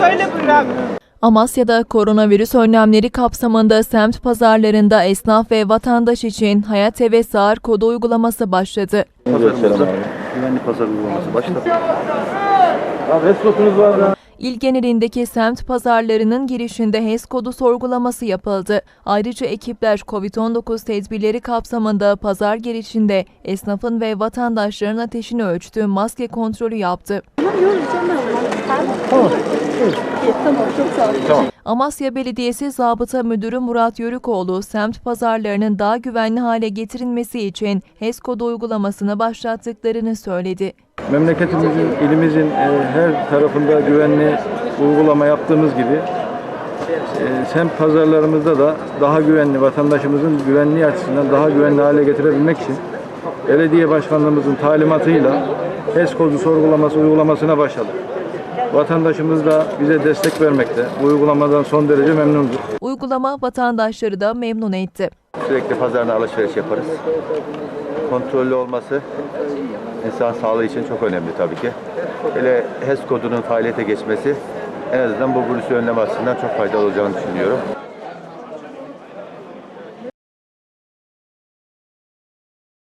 Söyle buyur abi. Amasya'da koronavirüs önlemleri kapsamında semt pazarlarında esnaf ve vatandaş için Hayat Eve Sağır kodu uygulaması başladı. Pazarımızda güvenlik pazar uygulaması başladı. Abi var da. İl genelindeki semt pazarlarının girişinde HES kodu sorgulaması yapıldı. Ayrıca ekipler COVID-19 tedbirleri kapsamında pazar girişinde esnafın ve vatandaşların ateşini ölçtü, maske kontrolü yaptı. Amasya Belediyesi Zabıta Müdürü Murat Yörükoğlu, semt pazarlarının daha güvenli hale getirilmesi için HES kodu uygulamasını başlattıklarını söyledi. Memleketimizin, ilimizin e, her tarafında güvenli uygulama yaptığımız gibi e, semt pazarlarımızda da daha güvenli, vatandaşımızın güvenliği açısından daha güvenli hale getirebilmek için belediye başkanlığımızın talimatıyla HES kodu sorgulaması uygulamasına başladık. Vatandaşımız da bize destek vermekte. Bu uygulamadan son derece memnundur. Uygulama vatandaşları da memnun etti. Sürekli pazarına alışveriş yaparız. Kontrollü olması insan sağlığı için çok önemli tabii ki. Hele HES kodunun faaliyete geçmesi en azından bu virüsü önleme açısından çok faydalı olacağını düşünüyorum.